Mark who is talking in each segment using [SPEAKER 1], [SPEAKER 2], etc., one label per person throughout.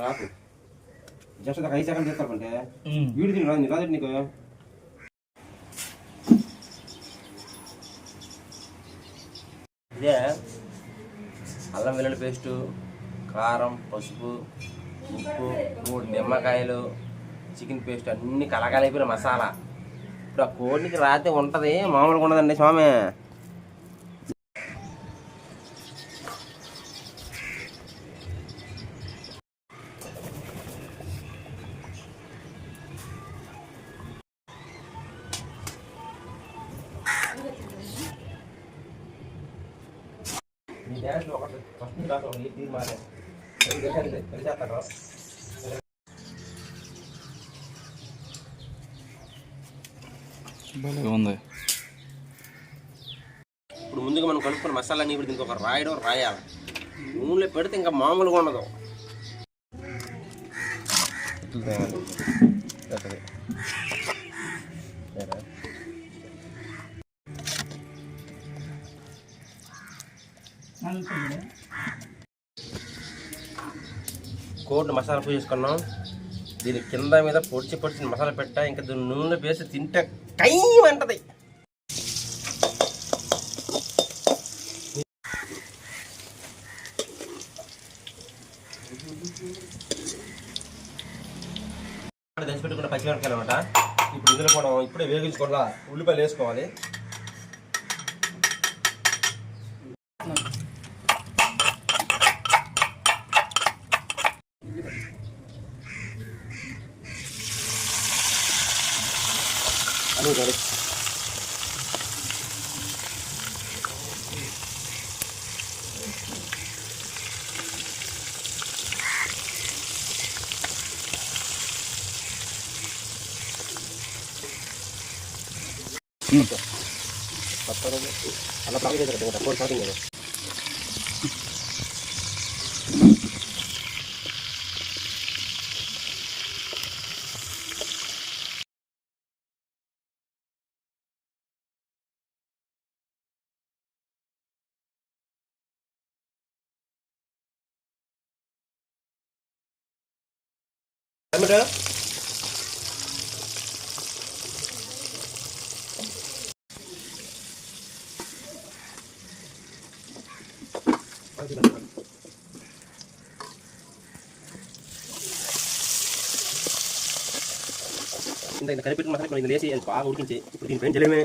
[SPEAKER 1] రాకు. జస్ట్ ఒక ఐదు సెకండ్ చేస్తారంటే వీడి తిని రాదు రాదు నీకు. ఇదే అల్లం వెల్లుల్లి పేస్టు కారం పసుపు ఉప్పు మూడు నిమ్మకాయలు చికెన్ పేస్ట్ అన్ని కలగలిపిన మసాలా. ఇప్పుడు ఆ కోడికి రాతే ఉంటుంది మామూలుగా ఉండదండి స్వామి. ఒకటి ఫస్ట్ మారే
[SPEAKER 2] ఉంది.
[SPEAKER 1] ఇప్పుడు ముందుగా మనం కలుపుకున్న మసాలాని ఇప్పుడు దీనికి ఒక రాయడం రాయాలి. నూనెలో పెడితే ఇంకా మామూలుగా ఉండదు. కోట్లు మసాలా పూజ చేసుకున్నాం. దీని కింద మీద పొడిచి పొడిచి మసాలా పెట్టా. ఇంకా దీన్ని నూనె వేసి తింటే టైం అంటది. దంచి పెట్టుకున్న పచ్చిమిరపకాయలు అనమాట. ఇప్పుడు ఇందులో మనం ఇప్పుడే వేగించుకోవాలా? ఉల్లిపాయలు వేసుకోవాలి. అను సరే అలా తాగి ఫోర్ స్టార్టింగ్ కదా టమాటో ఇంత ఇంత కలిపెట్టిన మసాలా ఇప్పుడు ఇందులో వేసి అది బాగా ఉడికించి ఇప్పుడు దీని పైన జల్లమే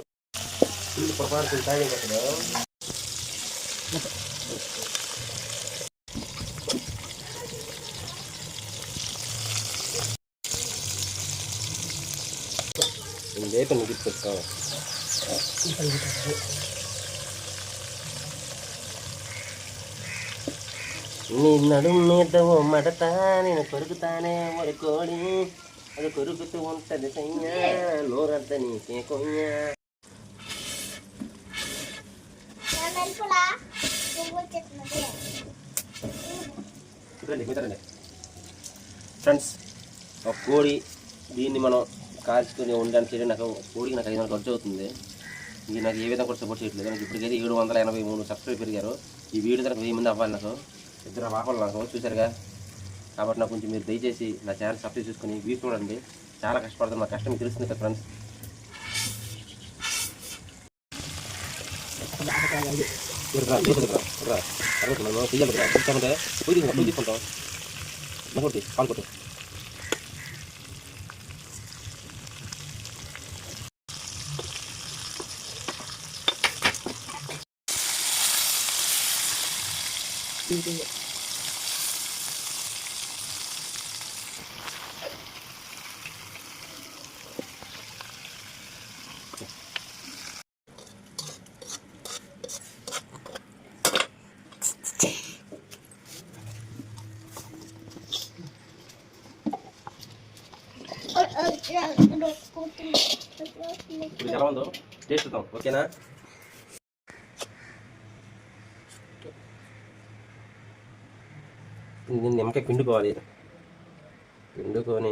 [SPEAKER 1] పొరపాటు తాగి కదా నేను వేపని తీసుకొస్తాను నీ నడుము మీద ఓ మడతా నేను కొరుకుతానే మరి కోడి అది కొరుకుతూ ఉంటది సయ్యా నోరద్ద నీకే కొయ్యా రండి మిత్రండి ఫ్రెండ్స్ ఒక కోడి దీన్ని మనం కాల్చుకొని ఉండడానికి చేయడం నాకు కోడికి నాకు ఐదు వందలు ఖర్చు అవుతుంది ఇది నాకు ఏ విధంగా కూడా సపోర్ట్ చేయట్లేదు నాకు ఇప్పటికైతే ఏడు వందల ఎనభై మూడు సబ్స్క్రైబ్ పెరిగారు ఈ వీడియో తనకు వెయ్యి మంది అవ్వాలి నాకు ఇద్దరు పాపలు నాకు చూశారుగా కాబట్టి నాకు కొంచెం మీరు దయచేసి నా ఛానల్ సబ్స్క్రైబ్ చేసుకుని వీడియో చూడండి చాలా కష్టపడుతుంది నా కష్టం తెలుస్తుంది కదా ఫ్రెండ్స్ తీసుకుంటాం పాలు కొట్టు ఇప్పుడు ఎలా ఉందో టేస్ట్ చూద్దాం ఓకేనా ఇది నిమ్మకాయ పిండుకోవాలి. పిండుకొని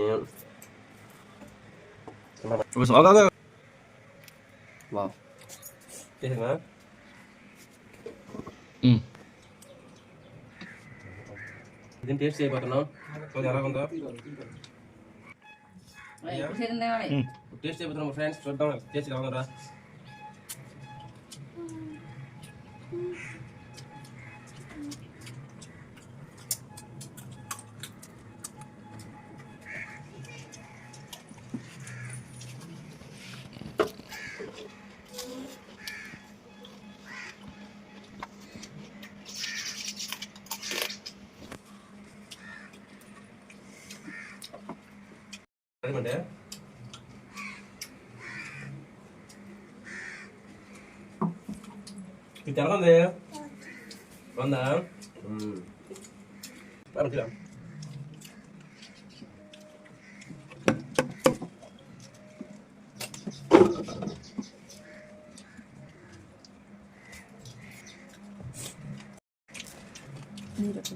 [SPEAKER 1] దీన్ని టేస్ట్ చేయబోతున్నాం చూద్దాం ఎలా ఉందో? టేస్ట్ చేయబోతున్నాం ఫ్రెండ్స్. చూద్దాం టేస్ట్ ఎలా ఉందా 하는 건데. 그때 알아갔네. 맞나? 음. 빨리 들어. 이렇게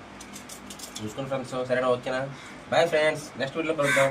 [SPEAKER 1] చూసుకోండి ఫ్రెండ్స్ సరేనా? ఓకేనా? బాయ్ ఫ్రెండ్స్ నెక్స్ట్ వీడియోలో కలుద్దాం.